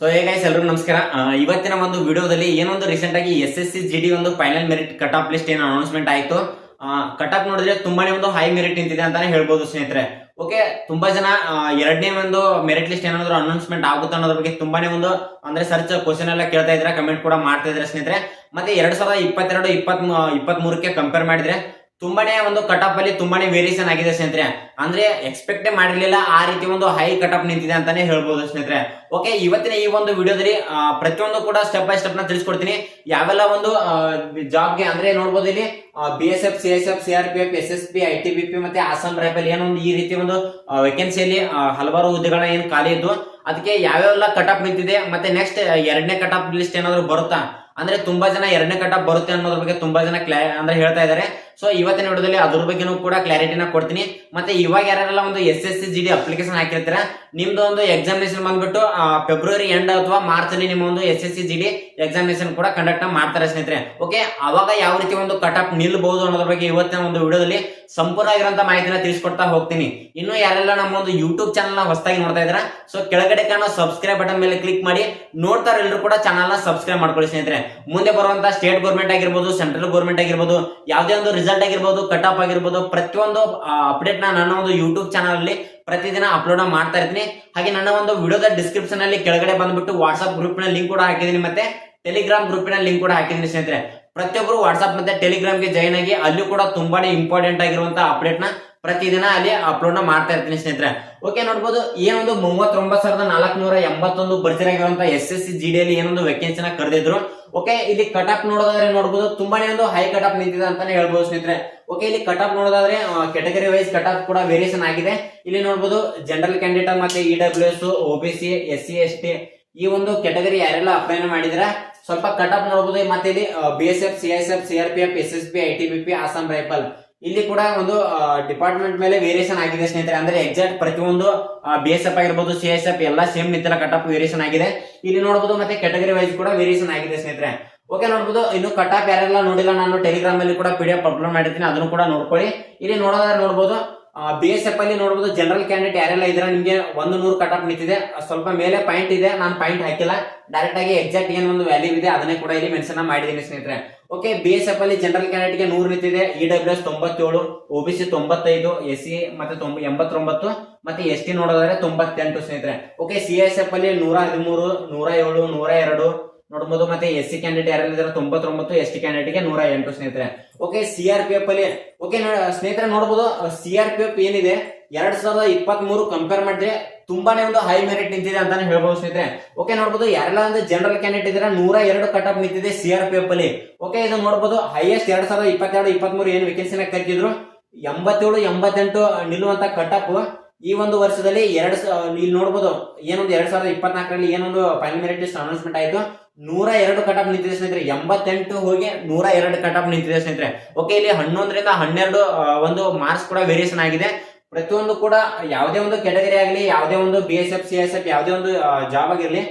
So hey guys ಎಲ್ರಿಗೂ ನಮಸ್ಕಾರ. ಇವತ್ತಿನ ಒಂದು ವಿಡಿಯೋದಲ್ಲಿ ಏನೊಂದು ರೀಸೆಂಟ್ ಆಗಿ S S C G D ಒಂದು final merit cut off list ಏನು ಅನೌನ್ಸ್ಮೆಂಟ್ ಆಯಿತು. ಕಟ್ ಆಫ್ ನೋಡಿದ್ರೆ ತುಂಬಾನೇ ಒಂದು ಹೈ ಮೆರಿಟ್ ನಿಂತಿದೆ ಅಂತಾನೆ ಹೇಳ್ಬೋದು ಸ್ನೇಹಿತರೆ. ಓಕೆ ತುಂಬಾ ಜನ ಎರಡನೇ ಒಂದು ಮೆರಿಟ್ ಲಿಸ್ಟ್ ಏನಾದ್ರು ಅನೌನ್ಸ್ಮೆಂಟ್ ಆಗುತ್ತೆ ಅನ್ನೋದ್ರ ಬಗ್ಗೆ ತುಂಬಾನೇ ಒಂದು, ಅಂದ್ರೆ ಸರ್ಚ್ ಕ್ವಶನ್ ಎಲ್ಲ ಕೇಳ್ತಾ ಇದ್ರೆ ಕಮೆಂಟ್ ಕೂಡ ಮಾಡ್ತಾ ಇದ್ರೆ ಸ್ನೇಹಿತರೆ. ಮತ್ತೆ ಎರಡ್ ಸಾವಿರದ ಇಪ್ಪತ್ತೆರಡು ಇಪ್ಪತ್ತ್ ಇಪ್ಪತ್ತ್ ಮೂರಕ್ಕೆ ಕಂಪೇರ್ ಮಾಡಿದ್ರೆ ತುಂಬಾನೇ ಒಂದು ಕಟ್ ಆಫ್ ಅಲ್ಲಿ ತುಂಬಾನೇ ವೇರಿಯೇಷನ್ ಆಗಿದೆ ಸ್ನೇಹಿತರೆ. ಅಂದ್ರೆ ಎಕ್ಸ್ಪೆಕ್ಟೇ ಮಾಡಿರ್ಲಿಲ್ಲ, ಆ ರೀತಿ ಒಂದು ಹೈ ಕಟ್ ಆಫ್ ನಿಂತಿದೆ ಅಂತಾನೆ ಹೇಳ್ಬೋದು ಸ್ನೇಹಿತರೆ. ಓಕೆ ಇವತ್ತಿನ ಈ ಒಂದು ವಿಡಿಯೋದಲ್ಲಿ ಪ್ರತಿಯೊಂದು ಕೂಡ ಸ್ಟೆಪ್ ಬೈ ಸ್ಟೆಪ್ನ ತಿಳಿಸ್ಕೊಡ್ತೀನಿ. ಯಾವೆಲ್ಲ ಒಂದು ಜಾಬ್ಗೆ ಅಂದ್ರೆ ನೋಡ್ಬೋದು ಇಲ್ಲಿ B S F C S F C R P F S S P I T B P ಮತ್ತೆ ಅಸ್ಸಾಂ ರೈಫಲ್ ಏನೊಂದು ಈ ರೀತಿ ಒಂದು ವೇಕೆನ್ಸಿಯಲ್ಲಿ ಹಲವಾರು ಹುದ್ದೆಗಳನ್ನ ಏನು ಖಾಲಿ ಇದ್ದು, ಅದಕ್ಕೆ ಯಾವ್ಯಾವೆಲ್ಲ ಕಟ್ ಆಫ್ ನಿಂತಿದೆ, ಮತ್ತೆ ನೆಕ್ಸ್ಟ್ ಎರಡನೇ ಕಟ್ ಆಫ್ ಲಿಸ್ಟ್ ಏನಾದ್ರು ಬರುತ್ತಾ? ಅಂದ್ರೆ ತುಂಬಾ ಜನ ಎರಡನೇ ಕಟ್ ಆಫ್ ಬರುತ್ತೆ ಅನ್ನೋದ್ರ ಬಗ್ಗೆ ತುಂಬಾ ಜನ ಕ್ಲಾ, ಅಂದ್ರೆ ಹೇಳ್ತಾ ಇದ್ದಾರೆ. ಸೊ ಇವತ್ತಿನ ವಿಡಿಯೋದಲ್ಲಿ ಅದ್ರ ಬಗ್ಗೆನೂ ಕೂಡ ಕ್ಲಾರಿಟಿನ ಕೊಡ್ತೀನಿ. ಮತ್ತೆ ಇವಾಗ ಯಾರೆಲ್ಲ ಒಂದು S S C G D application ಹಾಕಿರ್ತೀರ, ನಿಮ್ದು ಒಂದು ಎಕ್ಸಾಮಿನೇಷನ್ ಬಂದ್ಬಿಟ್ಟು ಫೆಬ್ರವರಿ ಎಂಡ್ ಅಥವಾ ಮಾರ್ಚ್ ಅಲ್ಲಿ ನಿಮ್ಮ ಒಂದು S S C G D examination ಕೂಡ ಕಂಡಕ್ಟ್ ಮಾಡ್ತಾರೆ ಸ್ನೇಹಿತರೆ. ಓಕೆ ಅವಾಗ ಯಾವ ರೀತಿ ಒಂದು ಕಟ್ ಆಫ್ ನಿಲ್ಬಹುದು ಅನ್ನೋದ್ರ ಬಗ್ಗೆ ಇವತ್ತಿನ ಒಂದು ವಿಡಿಯೋದಲ್ಲಿ ಸಂಪೂರ್ಣ ಆಗಿರುವಂತ ಮಾಹಿತಿನ ತಿಳಿಸ್ಕೊಡ್ತಾ ಹೋಗ್ತೀನಿ. ಇನ್ನು ಯಾರೆಲ್ಲ ನಮ್ಮ ಒಂದು ಯೂಟ್ಯೂಬ್ ಚಾನಲ್ನ ಹೊಸದಾಗಿ ನೋಡ್ತಾ ಇದ್ರ ಸೊ ಕೆಳಗಡೆ ಕಾಣೋ ಸಬ್ಸ್ಕ್ರೈಬ್ ಬಟನ್ ಮೇಲೆ ಕ್ಲಿಕ್ ಮಾಡಿ ನೋಡ್ತಾರೆ ಎಲ್ಲರೂ ಕೂಡ ಚಾನಲ್ನ ಸಬ್ಸ್ಕ್ರೈಬ್ ಮಾಡ್ಕೊಳ್ಳಿ ಸ್ನೇಹಿತರೆ. ಮುಂದೆ ಬರುವಂತ ಸ್ಟೇಟ್ ಗೌರ್ಮೆಂಟ್ ಆಗಿರ್ಬೋದು ಸೆಂಟ್ರಲ್ ಗೌರ್ಮೆಂಟ್ ಆಗಿರ್ಬೋದು, ಯಾವುದೇ ಒಂದು ರಿಸಲ್ಟ್ ಆಗಿರ್ಬೋದು ಕಟ್ ಆಫ್ ಆಗಿರ್ಬೋದು, ಪ್ರತಿಯೊಂದು ಅಪ್ಡೇಟ್ನ ನನ್ನ ಒಂದು ಯೂಟ್ಯೂಬ್ ಚಾನಲ್ ಅಲ್ಲಿ ಪ್ರತಿದಿನ ಅಪ್ಲೋಡ್ ಮಾಡ್ತಾ ಇರ್ತೀನಿ. ಹಾಗೆ ನನ್ನ ಒಂದು ವಿಡಿಯೋದ ಡಿಸ್ಕ್ರಿಪ್ಷನ್ ಅಲ್ಲಿ ಕೆಳಗಡೆ ಬಂದ್ಬಿಟ್ಟು ವಾಟ್ಸ್ಆಪ್ ಗ್ರೂಪ್ನ ಲಿಂಕ್ ಕೂಡ ಹಾಕಿದೀನಿ ಮತ್ತೆ ಟೆಲಿಗ್ರಾಮ್ ಗ್ರೂಪಿನ ಲಿಂಕ್ ಕೂಡ ಹಾಕಿದೀನಿ ಸ್ನೇಹಿತರೆ. ಪ್ರತಿಯೊಬ್ಬರು ವಾಟ್ಸ್ಆಪ್ ಮತ್ತೆ ಟೆಲಿಗ್ರಾಮ್ಗೆ ಜಾಯ್ನ್ ಆಗಿ ಅಲ್ಲಿ ಕೂಡ ತುಂಬಾನೇ ಇಂಪಾರ್ಟೆಂಟ್ ಆಗಿರುವಂತಹ ಅಪ್ಡೇಟ್ನ ಪ್ರತಿದಿನ ಅಲ್ಲಿ ಅಪ್ಲೋಡ್ ಮಾಡ್ತಾ ಇರ್ತೀನಿ ಸ್ನೇಹಿತರೆ. ಓಕೆ ನೋಡ್ಬೋದು ಏನೊಂದು ಮೂವತ್ತೊಂಬತ್ತು ಸಾವಿರದ ನಾಲ್ಕುನೂರ ಎಂಬತ್ತೊಂದು ಬರ್ತಿರಾಗಿರುವಂತ S S C G D ಅಲ್ಲಿ ಏನೊಂದು ವೆಕೆನ್ಸಿನ ಕರೆದಿದ್ರು. ಓಕೆ, ಇಲ್ಲಿ ಕಟ್ ಅಪ್ ನೋಡೋದಾದ್ರೆ ನೋಡಬಹುದು ತುಂಬಾನೇ ಒಂದು ಹೈ ಕಟ್ ಅಪ್ ನಿಂತಿದೆ ಅಂತಾನೆ ಹೇಳ್ಬೋದು ಸ್ನೇಹಿತರೆ. ಓಕೆ, ಇಲ್ಲಿ ಕಟ್ ಅಪ್ ನೋಡೋದಾದ್ರೆ ಕೆಟಗರಿ ವೈಸ್ ಕಟ್ ಅಪ್ ಕೂಡ ವೇರಿಯೇಷನ್ ಆಗಿದೆ. ಇಲ್ಲಿ ನೋಡಬಹುದು ಜನರಲ್ ಕ್ಯಾಂಡಿಡೇಟ್ ಮತ್ತೆ E W S S C S T ಒಂದು ಕೆಟಗರಿ ಯಾರೆಲ್ಲ ಅಪ್ಲೈ ಮಾಡಿದ್ರೆ, ಸ್ವಲ್ಪ ಕಟ್ ಅಪ್ ನೋಡಬಹುದು ಮತ್ತೆ ಇಲ್ಲಿ B S F C S F C R P F S S P I T B P Assam rifle ಇಲ್ಲಿ ಕೂಡ ಒಂದು ಡಿಪಾರ್ಟ್ಮೆಂಟ್ ಮೇಲೆ ವೇರಿಯೇಷನ್ ಆಗಿದೆ ಸ್ನೇಹಿತರೆ. ಅಂದ್ರೆ ಎಕ್ಸಾಕ್ಟ್ ಪ್ರತಿಯೊಂದು ಬಿ ಎಸ್ ಎಫ್ ಆಗಿರ್ಬೋದು ಸಿ ಎಸ್ ಎಫ್ ಎಲ್ಲ ಸೇಮ್ ನಿಂತಿಲ್ಲ ಕಟ್ ವೇರಿಯೇಷನ್ ಆಗಿದೆ. ಇಲ್ಲಿ ನೋಡಬಹುದು ಮತ್ತೆ ಕೆಟಗರಿ ವೈಸ್ ಕೂಡ ವೇರಿಯೇಷನ್ ಆಗಿದೆ ಸ್ನೇಹಿತರೆ. ಓಕೆ ನೋಡಬಹುದು ಇನ್ನು ಕಟ್ ಯಾರೆಲ್ಲ ನೋಡಿಲ್ಲ, ನಾನು ಟೆಲಿಗ್ರಾಮ್ ಅಲ್ಲಿ ಕೂಡ ಪಿ ಡಿ ಎಫ್ ಅಪ್ಲೋಡ್ ಮಾಡಿರ್ತೀನಿ. ಅದನ್ನು ಕೂಡ ನೋಡ್ಕೊಳ್ಳಿ. ಇಲ್ಲಿ ನೋಡೋದಾದ್ರೆ ನೋಡ್ಬೋದು ಬಿ ಎಸ್ ಎಫ್ ಅಲ್ಲಿ ನೋಡಬಹುದು ಜನರಲ್ ಕ್ಯಾಂಡಿಡೇಟ್ ಯಾರೆಲ್ಲ ಇದ್ರೆ ನಿಮಗೆ ಒಂದು ನೂರು ಕಟ್ ಆಫ್ ನಿಂತಿದೆ. ಸ್ವಲ್ಪ ಮೇಲೆ ಪಾಯಿಂಟ್ ಇದೆ, ನಾನು ಪಾಯಿಂಟ್ ಹಾಕಿಲ್ಲ. ಡೈರೆಕ್ಟ್ ಆಗಿ ಎಕ್ಸಾಕ್ಟ್ ಏನು ಒಂದು ವ್ಯಾಲ್ಯೂ ಇದೆ, ಅದನ್ನೇ ಕೂಡ ಇಲ್ಲಿ ಮೆನ್ಷನ್ ಮಾಡಿದ್ದೀನಿ ಸ್ನೇಹಿತರೆ. ಓಕೆ ಬಿ ಎಸ್ ಎಫ್ ಅಲ್ಲಿ ಜನರಲ್ ಕ್ಯಾಂಡಿಡೇಟ್ಗೆ ನೂರು ನಿಂತಿದೆ. ಇ ಡಬ್ಲ್ಯೂ ಎಸ್ ತೊಂಬತ್ತೇಳು ಒ ಬಿ ಸಿ ತೊಂಬತ್ತೈದು ಎಸ್ ಸಿ ಮತ್ತೆ ತೊಂಬ, ಎಂಬತ್ತೊಂಬತ್ತು, ಮತ್ತೆ ಎಸ್ ಟಿ ನೋಡೋದಾದ್ರೆ ತೊಂಬತ್ತೆಂಟು ಸ್ನೇಹಿತರೆ. ಓಕೆ ಸಿ ಎಸ್ ಎಫ್ ಅಲ್ಲಿ ನೂರ ಹದಿಮೂರು, ನೂರ ಏಳು, ನೂರ ಎರಡು ನೋಡಬಹುದು ಮತ್ತೆ ಎಸ್ ಸಿ ಕ್ಯಾಂಡಿಡೇಟ್ ಯಾರಿದ್ದಾರೆ ತೊಂಬತ್ತೊಂಬತ್ತು ಎಸ್ ಟಿ ಕ್ಯಾಂಡಿಡೇಟ್ಗೆ ನೂರ ಎಂಟು ಸ್ನೇಹಿತರೆ. Okay C R P F ಅಲ್ಲಿ. ಓಕೆ ಸ್ನೇಹಿತರೆ ನೋಡಬಹುದು ಸಿ ಆರ್ ಪಿ ಎಫ್ ಏನಿದೆ? ಎರಡ್ ಸಾವಿರದ ಇಪ್ಪತ್ತ್ ಮೂರು ಕಂಪೇರ್ ಮಾಡಿದ್ರೆ ತುಂಬಾನೇ ಒಂದು ಹೈ ಮೆರಿಟ್ ನಿಂತಿದೆ ಅಂತಾನೆ ಹೇಳ್ಬೋದು ಸ್ನೇಹಿತರೆ. ಓಕೆ ನೋಡಬಹುದು ಯಾರೆಲ್ಲ ಅಂದ್ರೆ ಜನರಲ್ ಕ್ಯಾಂಡಿಡೇಟ್ ಇದ್ರೆ? ನೂರ ಎರಡು ಕಟ್ ಅಪ್ ನಿಂತಿದೆ ಸಿ ಆರ್ ಪಿ ಎಫ್ ಅಲ್ಲಿ. ಓಕೆ ಇದು ನೋಡಬಹುದು ಹೈಯೆಸ್ಟ್ ಎರಡ್ ಸಾವಿರದ ಇಪ್ಪತ್ತೆರಡು ಇಪ್ಪತ್ತ್ ಮೂರು ಏನು ವೇಕೆನ್ಸಿನ ಕರೆದಿದ್ರು ಎಂಬತ್ತೇಳು, ಎಂಬತ್ತೆಂಟು ನಿಲ್ಲುವಂತ ಕಟ್ ಅಪ್ ಈ ಒಂದು ವರ್ಷದಲ್ಲಿ ಎರಡ್ ಇಲ್ಲಿ ನೋಡಬಹುದು ಏನೊಂದು ಎರಡ್ ಸಾವಿರದ ಇಪ್ಪತ್ನಾಲ್ಕರಲ್ಲಿ ಏನೊಂದು ಫೈನಲ್ ಮೆರಿಟ್ ಲಿಸ್ಟ್ ಅನೌನ್ಸ್ಮೆಂಟ್ ಆಯ್ತು? ನೂರ ಎರಡು ಕಟ್ ಆಫ್ ನಿಂತಿದೆ ಸ್ನೇಹಿತರೆ, ಎಂಬತ್ತೆಂಟು ಹೋಗಿ ನೂರ ಎರಡು ಕಟ್ ಆಫ್ ನಿಂತಿದೆ ಸ್ನೇಹಿತರೆ. ಓಕೆ ಇಲ್ಲಿ ಹನ್ನೊಂದರಿಂದ ಹನ್ನೆರಡು ಒಂದು ಮಾರ್ಕ್ಸ್ ಕೂಡ ವೇರಿಯೇಷನ್ ಆಗಿದೆ. ಪ್ರತಿಯೊಂದು ಕೂಡ ಯಾವುದೇ ಒಂದು ಕೆಟಗರಿ ಆಗಲಿ, ಯಾವುದೇ ಒಂದು B S F C S F ಯಾವುದೇ ಒಂದು ಜಾಬ್ ಆಗಿರಲಿ,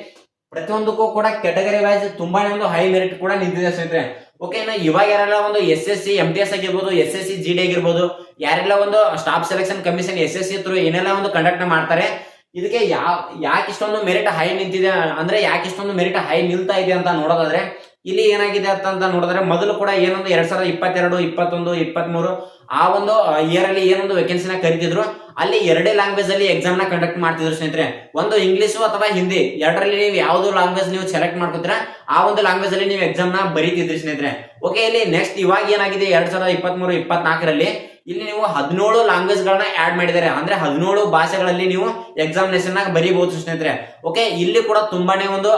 ಪ್ರತಿಯೊಂದಕ್ಕೂ ಕೂಡ ಕೆಟಗರಿ ವೈಸ್ ತುಂಬಾನೇ ಒಂದು ಹೈ ಮೆರಿಟ್ ಕೂಡ ನಿಂತಿದೆ ಸ್ನೇಹಿತರೆ. ಓಕೆ ಇನ್ನು ಇವಾಗ ಯಾರೆಲ್ಲ ಒಂದು S S C M T S ಆಗಿರ್ಬೋದು S S C G D ಆಗಿರ್ಬೋದು, ಯಾರೆಲ್ಲ ಒಂದು staff selection commission S S C through ಏನೆಲ್ಲ ಒಂದು ಕಂಡಕ್ಟ್ ಮಾಡ್ತಾರೆ ಇದಕ್ಕೆ ಯಾವ ಯಾಕೆ ಇಷ್ಟೊಂದು ಮೆರಿಟ್ ಹೈ ನಿಂತಿದೆ, ಅಂದ್ರೆ ಯಾಕೆ ಇಷ್ಟೊಂದು ಮೆರಿಟ್ ಹೈ ನಿಲ್ತಾ ಇದೆ ಅಂತ ನೋಡೋದಾದ್ರೆ, ಇಲ್ಲಿ ಏನಾಗಿದೆ ಅಂತ ಅಂತ ನೋಡಿದ್ರೆ ಮೊದಲು ಕೂಡ ಏನೊಂದು ಎರಡ್ ಸಾವಿರದ ಇಪ್ಪತ್ತೆರಡು, ಇಪ್ಪತ್ತೊಂದು, ಇಪ್ಪತ್ಮೂರು ಆ ಒಂದು ಇಯರ್ ಅಲ್ಲಿ ಏನೊಂದು ವೇಕೆನ್ಸಿನ ಕರಿತಿದ್ರು. ಅಲ್ಲಿ ಎರಡೇ ಲ್ಯಾಂಗ್ವೇಜ್ ಅಲ್ಲಿ ಎಕ್ಸಾಮ್ನ ಕಂಡಕ್ಟ್ ಮಾಡ್ತಿದ್ರು ಸ್ನೇಹಿತರೆ. ಒಂದು ಇಂಗ್ಲಿಷ್ ಅಥವಾ ಹಿಂದಿ, ಎರಡರಲ್ಲಿ ನೀವು ಯಾವ್ದು ಲ್ಯಾಂಗ್ವೇಜ್ ನೀವು ಸೆಲೆಕ್ಟ್ ಮಾಡ್ಕೊತೀರಾ, ಆ ಒಂದು ಲ್ಯಾಂಗ್ವೇಜ್ ಅಲ್ಲಿ ನೀವು ಎಕ್ಸಾಮ್ನ ಬರೀತಿದ್ರಿ ಸ್ನೇಹಿತರೆ. ಓಕೆ ಇಲ್ಲಿ ನೆಕ್ಸ್ಟ್ ಇವಾಗ ಏನಾಗಿದೆ ಎರಡ್ ಸಾವಿರದ ಇಪ್ಪತ್ಮೂರು, ಇಪ್ಪತ್ನಾಲ್ಕರಲ್ಲಿ ಇಲ್ಲಿ ನೀವು ಹದಿನೇಳು ಲ್ಯಾಂಗ್ವೇಜ್ ಗಳನ್ನ ಆಡ್ ಮಾಡಿದ್ದಾರೆ. ಅಂದ್ರೆ ಹದಿನೇಳು ಭಾಷೆಗಳಲ್ಲಿ ನೀವು ಎಕ್ಸಾಮಿನೇಷನ್ ನಾಗ ಬರೀಬಹುದು ಸ್ನೇಹಿತರೆ. ಓಕೆ ಇಲ್ಲಿ ಕೂಡ ತುಂಬಾನೇ ಒಂದು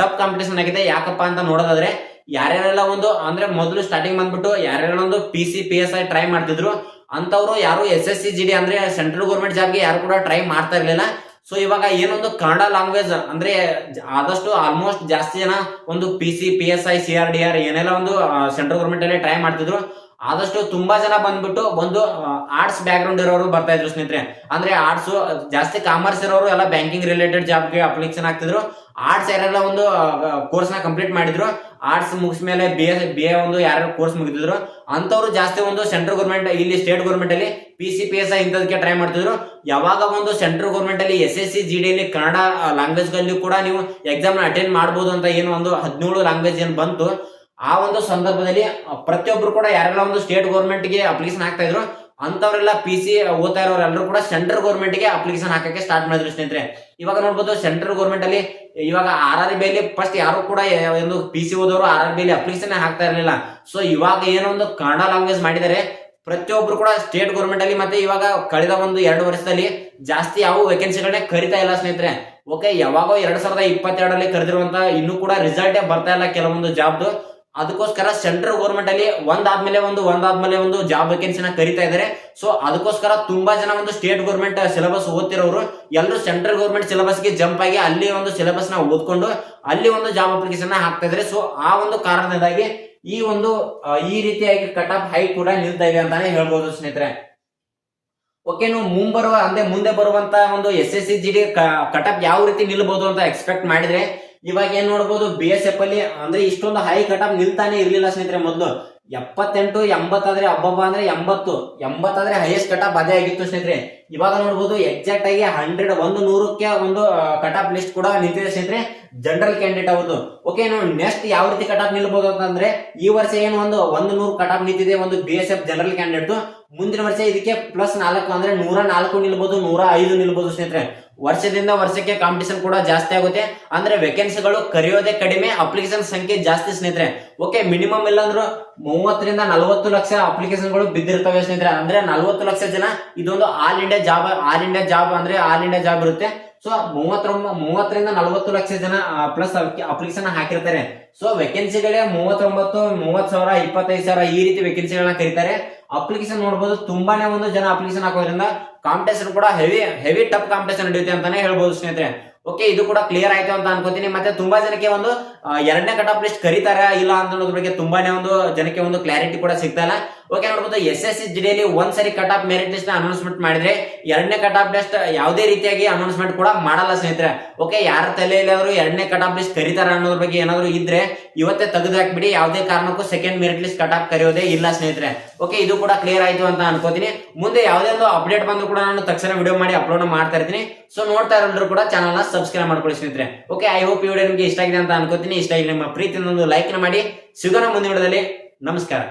ಟಫ್ ಕಾಂಪಿಟೇಷನ್ ಆಗಿದೆ. ಯಾಕಪ್ಪ ಅಂತ ನೋಡೋದಾದ್ರೆ, ಯಾರ್ಯಾರೆಲ್ಲ ಒಂದು, ಅಂದ್ರೆ ಮೊದಲು ಸ್ಟಾರ್ಟಿಂಗ್ ಬಂದ್ಬಿಟ್ಟು ಯಾರ್ಯಾರೆಲ್ಲ ಒಂದು P C P S I try ಮಾಡ್ತಿದ್ರು ಅಂತವ್ರು ಯಾರು S S C G D ಅಂದ್ರೆ ಸೆಂಟ್ರಲ್ ಗೌರ್ಮೆಂಟ್ ಜಾಬ್ಗೆ ಯಾರು ಕೂಡ ಟ್ರೈ ಮಾಡ್ತಾ ಇರ್ಲಿಲ್ಲ. ಸೊ ಇವಾಗ ಏನೊಂದು ಕನ್ನಡ ಲ್ಯಾಂಗ್ವೇಜ್ ಅಂದ್ರೆ ಆದಷ್ಟು ಆಲ್ಮೋಸ್ಟ್ ಜಾಸ್ತಿ ಜನ ಒಂದು P C P S I C R D R ಏನೆಲ್ಲ ಒಂದು ಸೆಂಟ್ರಲ್ ಗೌರ್ಮೆಂಟ್ ಅಲ್ಲಿ ಟ್ರೈ ಮಾಡ್ತಿದ್ರು. ಆದಷ್ಟು ತುಂಬಾ ಜನ ಬಂದ್ಬಿಟ್ಟು ಒಂದು ಆರ್ಟ್ಸ್ ಬ್ಯಾಕ್ ಗ್ರೌಂಡ್ ಇರೋರು ಬರ್ತಾ ಇದ್ರು ಸ್ನೇಹಿತರೆ. ಅಂದ್ರೆ ಆರ್ಟ್ಸ್ ಜಾಸ್ತಿ ಕಾಮರ್ಸ್ ಇರೋರು ಎಲ್ಲ ಬ್ಯಾಂಕಿಂಗ್ ರಿಲೇಟೆಡ್ ಜಾಬ್ಗೆ ಅಪ್ಲಿಕೇಶನ್ ಹಾಕ್ತಿದ್ರು. ಆರ್ಟ್ಸ್ ಯಾರೆಲ್ಲ ಒಂದು ಕೋರ್ಸ್ನ ಕಂಪ್ಲೀಟ್ ಮಾಡಿದ್ರು. ಆರ್ಟ್ಸ್ ಮುಗಿಸ್ಮೇಲೆ ಬಿ ಎ ಬಿ ಎ ಒಂದು ಯಾರು ಕೋರ್ಸ್ ಮುಗಿದಿದ್ರು. ಅಂತವ್ರು ಜಾಸ್ತಿ ಒಂದು ಸೆಂಟ್ರಲ್ ಗೌರ್ಮೆಂಟ್ ಇಲ್ಲಿ ಸ್ಟೇಟ್ ಗೌರ್ಮೆಂಟ್ ಅಲ್ಲಿ ಪಿ ಸಿ ಪಿ ಎಸ್ ಇಂಥದಕ್ಕೆ ಟ್ರೈ ಮಾಡ್ತಿದ್ರು. ಯಾವಾಗ ಒಂದು ಸೆಂಟ್ರಲ್ ಗೌರ್ಮೆಂಟ್ ಅಲ್ಲಿ S S C G D ಅಲ್ಲಿ ಕನ್ನಡ ಲ್ಯಾಂಗ್ವೇಜ್ ಅಲ್ಲಿ ಕೂಡ ನೀವು ಎಕ್ಸಾಮ್ ಅಟೆಂಡ್ ಮಾಡಬಹುದು ಅಂತ ಏನು ಒಂದು ಹದಿನೇಳು ಲ್ಯಾಂಗ್ವೇಜ್ ಏನು ಬಂತು. ಆ ಒಂದು ಸಂದರ್ಭದಲ್ಲಿ ಪ್ರತಿಯೊಬ್ರು ಕೂಡ ಯಾರೆಲ್ಲ ಒಂದು ಸ್ಟೇಟ್ ಗೌರ್ಮೆಂಟ್ಗೆ ಅಪ್ಲಿಕೇಶನ್ ಹಾಕ್ತಾ ಇದ್ರು ಅಂತವರೆಲ್ಲ ಪಿ ಸಿ ಓದ್ತಾ ಇರೋರೆಲ್ಲರೂ ಕೂಡ ಸೆಂಟ್ರಲ್ ಗೌರ್ಮೆಂಟ್ಗೆ ಅಪ್ಲಿಕೇಶನ್ ಹಾಕಕ್ಕೆ ಸ್ಟಾರ್ಟ್ ಮಾಡಿದ್ರು ಸ್ನೇಹಿತರೆ. ಇವಾಗ ನೋಡ್ಬೋದು ಸೆಂಟ್ರಲ್ ಗೌರ್ಮೆಂಟ್ ಅಲ್ಲಿ, ಇವಾಗ ಆರ್ ಆರ್ ಬಿ ಅಲ್ಲಿ ಫಸ್ಟ್ ಯಾರು ಕೂಡ ಒಂದು ಪಿ ಸಿ ಓದೋರು ಆರ್ ಆರ್ ಬಿ ಅಲ್ಲಿ ಅಪ್ಲಿಕೇಶನ್ ಹಾಕ್ತಾ ಇರಲಿಲ್ಲ. ಸೊ ಇವಾಗ ಏನೋ ಒಂದು ಕನ್ನಡ ಲ್ಯಾಂಗ್ವೇಜ್ ಮಾಡಿದರೆ ಪ್ರತಿಯೊಬ್ರು ಕೂಡ ಸ್ಟೇಟ್ ಗೌರ್ಮೆಂಟ್ ಅಲ್ಲಿ ಮತ್ತೆ ಇವಾಗ ಕಳೆದ ಒಂದು ಎರಡು ವರ್ಷದಲ್ಲಿ ಜಾಸ್ತಿ ಯಾವ ವೇಕೆನ್ಸಿಗಳನ್ನೇ ಕರಿತಾ ಇಲ್ಲ ಸ್ನೇಹಿತರೆ. ಓಕೆ ಯಾವಾಗೋ ಎರಡ್ ಸಾವಿರದ ಇಪ್ಪತ್ತೆರಡರಲ್ಲಿ ಕರೆದಿರುವಂತ ಇನ್ನೂ ಕೂಡ ರಿಸಲ್ಟೇ ಬರ್ತಾ ಇಲ್ಲ ಕೆಲವೊಂದು ಜಾಬ್ದು ಅದಕ್ಕೋಸ್ಕರ ಸೆಂಟ್ರಲ್ ಗೌರ್ಮೆಂಟ್ ಅಲ್ಲಿ ಒಂದಾದ್ಮೇಲೆ ಒಂದು ಒಂದಾದ್ಮೇಲೆ ಒಂದು ಜಾಬ್ ವೇಕೆನ್ಸಿನ ಕರಿತಾ ಇದ್ದಾರೆ ಸೊ ಅದಕ್ಕೋಸ್ಕರ ತುಂಬಾ ಜನ ಒಂದು ಸ್ಟೇಟ್ ಗೌರ್ಮೆಂಟ್ ಸಿಲೆಬಸ್ ಓದ್ತಿರೋರು ಎಲ್ಲರೂ ಸೆಂಟ್ರಲ್ ಗೌರ್ಮೆಂಟ್ ಸಿಲೆಬಸ್ಗೆ ಜಂಪ್ ಆಗಿ ಅಲ್ಲಿ ಒಂದು ಸಿಲೆಬಸ್ನ ಓದ್ಕೊಂಡು ಅಲ್ಲಿ ಒಂದು ಜಾಬ್ ಅಪ್ಲಿಕೇಶನ್ ಹಾಕ್ತಾ ಇದ್ದಾರೆ ಸೊ ಆ ಒಂದು ಕಾರಣದಿಂದಾಗಿ ಈ ಒಂದು ಈ ರೀತಿಯಾಗಿ ಕಟ್ ಆಫ್ ಹೈ ಕೂಡ ನಿಲ್ತಾ ಇದೆ ಅಂತಾನೆ ಹೇಳ್ಬೋದು ಸ್ನೇಹಿತರೆ. ಓಕೆ ನೀವು ಮುಂಬರುವ, ಅಂದ್ರೆ ಮುಂದೆ ಬರುವಂತ ಒಂದು S S C G D cut off ಯಾವ ರೀತಿ ನಿಲ್ಬಹುದು ಅಂತ ಎಕ್ಸ್ಪೆಕ್ಟ್ ಮಾಡಿದ್ರೆ ಇವಾಗ ಏನ್ ನೋಡ್ಬೋದು ಬಿ ಎಸ್ ಎಫ್ ಅಲ್ಲಿ ಅಂದ್ರೆ ಇಷ್ಟೊಂದು ಹೈ ಕಟ್ ಆಫ್ ನಿಲ್ತಾನೆ ಇರ್ಲಿಲ್ಲ ಸ್ನೇಹಿತರೆ ಮೊದಲು. ಎಪ್ಪತ್ತೆಂಟು, ಎಂಬತ್ತಾದ್ರೆ ಅಬ್ಬಬ್ಬ ಅಂದ್ರೆ ಎಂಬತ್ತು, ಎಂಬತ್ತಾದ್ರೆ ಹೈಯೆಸ್ಟ್ ಕಟ್ ಅಪ್ ಅದೇ ಆಗಿತ್ತು ಸ್ನೇಹಿತರೆ. ಇವಾಗ ನೋಡ್ಬೋದು ಎಕ್ಸಾಕ್ಟ್ ಆಗಿ ಹಂಡ್ರೆಡ್ ಒಂದು ನೂರಕ್ಕೆ ಒಂದು ಕಟ್ ಆಫ್ ಲಿಸ್ಟ್ ಕೂಡ ನಿಂತಿದೆ ಸ್ನೇಹಿತರೆ. ಜನರಲ್ ಕ್ಯಾಂಡಿಡೇಟ್ ಅವ್ರದ್ದು. ಓಕೆ ನಾವು ನೆಕ್ಸ್ಟ್ ಯಾವ ರೀತಿ ಕಟ್ ಆಫ್ ನಿಲ್ಬಹುದು ಅಂತಂದ್ರೆ ಈ ವರ್ಷ ಏನು ಒಂದು ಒಂದು ನೂರು ಕಟ್ ಆಫ್ ನಿಂತಿದೆ ಒಂದು B S F general candidate ಮುಂದಿನ ವರ್ಷ ಇದಕ್ಕೆ ಪ್ಲಸ್ ನಾಲ್ಕು ಅಂದ್ರೆ ನೂರ ನಾಲ್ಕು ನಿಲ್ಬಹುದು ನೂರ ಐದು ನಿಲ್ಬಹುದು ಸ್ನೇಹಿತರೆ. ವರ್ಷದಿಂದ ವರ್ಷಕ್ಕೆ ಕಾಂಪಿಟೇಷನ್ ಕೂಡ ಜಾಸ್ತಿ ಆಗುತ್ತೆ. ಅಂದ್ರೆ ವೇಕೆನ್ಸಿಗಳು ಕರೆಯೋದೇ ಕಡಿಮೆ ಅಪ್ಲಿಕೇಶನ್ ಸಂಖ್ಯೆ ಜಾಸ್ತಿ ಸ್ನೇಹಿತರೆ. ಓಕೆ ಮಿನಿಮಮ್ ಇಲ್ಲಾಂದ್ರೂ ಮೂವತ್ತರಿಂದ ನಲವತ್ತು ಲಕ್ಷ ಅಪ್ಲಿಕೇಶನ್ಗಳು ಬಿದ್ದಿರ್ತವೆ ಸ್ನೇಹಿತರೆ. ಅಂದ್ರೆ ನಲವತ್ತು ಲಕ್ಷ ಜನ, ಇದೊಂದು all India job all India job ಅಂದ್ರೆ ಆಲ್ ಇಂಡಿಯಾ ಜಾಬ್ ಇರುತ್ತೆ. ಸೊ ಮೂವತ್ತೊಂಬ, ಮೂವತ್ತರಿಂದ ನಲವತ್ತು ಲಕ್ಷ ಜನ ಪ್ಲಸ್ ಅಪ್ಲಿಕೇಶನ್ ಹಾಕಿರ್ತಾರೆ. ಸೊ ವೇಕೆನ್ಸಿಗಳೇ ಮೂವತ್ತೊಂಬತ್ತು ಮೂವತ್ ಸಾವಿರ, ಇಪ್ಪತ್ತೈದು ಸಾವಿರ ಈ ರೀತಿ ವೇಕೆನ್ಸಿಗಳನ್ನ ಕರೀತಾರೆ. ಅಪ್ಲಿಕೇಶನ್ ನೋಡಬಹುದು ತುಂಬಾನೇ ಒಂದು ಜನ ಅಪ್ಲಿಕೇಶನ್ ಹಾಕೋದ್ರಿಂದ ಕಾಂಪಿಟೇಷನ್ ಕೂಡ ಹೆವಿ ಹೆವಿ ಟಫ್ ಕಾಂಪಿಟೇಷನ್ ನಡೆಯುತ್ತೆ ಅಂತಾನೆ ಹೇಳ್ಬೋದು ಸ್ನೇಹಿತರೆ. ಓಕೆ ಇದು ಕೂಡ ಕ್ಲಿಯರ್ ಆಯ್ತು ಅಂತ ಅನ್ಕೋತೀನಿ. ಮತ್ತೆ ತುಂಬಾ ಜನಕ್ಕೆ ಒಂದು ಎರಡನೇ ಕಟ್ ಆಫ್ ಲಿಸ್ಟ್ ಕರೀತಾರ ಇಲ್ಲ ಅಂತ ಅನ್ನೋದ್ರ ಬಗ್ಗೆ ತುಂಬಾನೇ ಒಂದು ಜನಕ್ಕೆ ಒಂದು ಕ್ಲಾರಿಟಿ ಕೂಡ ಸಿಗ್ತಾ ಓಕೆ ನೋಡ್ಬೋದು ಎಸ್ ಎಸ್ ಸಿ ಜಿಡಿಯಲ್ಲಿ ಒಂದ್ ಸರಿ cut off merit list announcement ಮಾಡಿದ್ರೆ, ಎರಡನೇ ಕಟ್ ಆಫ್ ಲಿಸ್ಟ್ ಯಾವುದೇ ರೀತಿಯಾಗಿ ಅನೌನ್ಸ್ಮೆಂಟ್ ಕೂಡ ಮಾಡಲ್ಲ ಸ್ನೇಹಿತರೆ. ಓಕೆ ಯಾರ ತಲೆಯಲ್ಲಿ ಆದ್ರೂ ಎರಡನೇ ಕಟ್ ಆಫ್ ಲಿಸ್ಟ್ ಕರೀತಾರ ಅನ್ನೋದ್ರ ಬಗ್ಗೆ ಏನಾದ್ರು ಇದ್ರೆ ಇವತ್ತೇ ತೆಗೆದು ಹಾಕ್ಬಿಡಿ ಯಾವುದೇ ಕಾರಣಕ್ಕೂ second merit list cut off ಕರೆಯೋದೇ ಇಲ್ಲ ಸ್ನೇಹಿತರೆ. ಓಕೆ ಇದು ಕೂಡ ಕ್ಲಿಯರ್ ಆಯ್ತು ಅಂತ ಅನ್ಕೋತೀನಿ. ಮುಂದೆ ಯಾವುದೇ ಒಂದು ಅಪ್ಡೇಟ್ ಬಂದ್ರು ಕೂಡ ನಾನು ತಕ್ಷಣ ವಿಡಿಯೋ ಮಾಡಿ ಅಪ್ಲೋಡ್ ಮಾಡ್ತಾ ಇರ್ತೀನಿ. ಸೊ ನೋಡ್ತಾ ಇರೋರು ಕೂಡ ಚಾನಲ್ನ ಸಬ್ಸ್ಕ್ರೈಬ್ ಮಾಡ್ಕೊಳ್ಳಿ ಸ್ನೇಹಿತರೆ. ಓಕೆ ಐ ಹೋಪ್ ಈ ವಿಡಿಯೋ ನಿಮಗೆ ಇಷ್ಟ ಆಗಿದೆ ಅಂತ ಅನ್ಕೋತೀನಿ. ಇಷ್ಟ ಆಗಿ ನಿಮ್ಮ ಪ್ರೀತಿಯಿಂದ ಒಂದು ಲೈಕ್ ಮಾಡಿ. ಸಿಗೋಣ ಮುಂದಿನ ವಿಡಿಯೋದಲ್ಲಿ. ನಮಸ್ಕಾರ.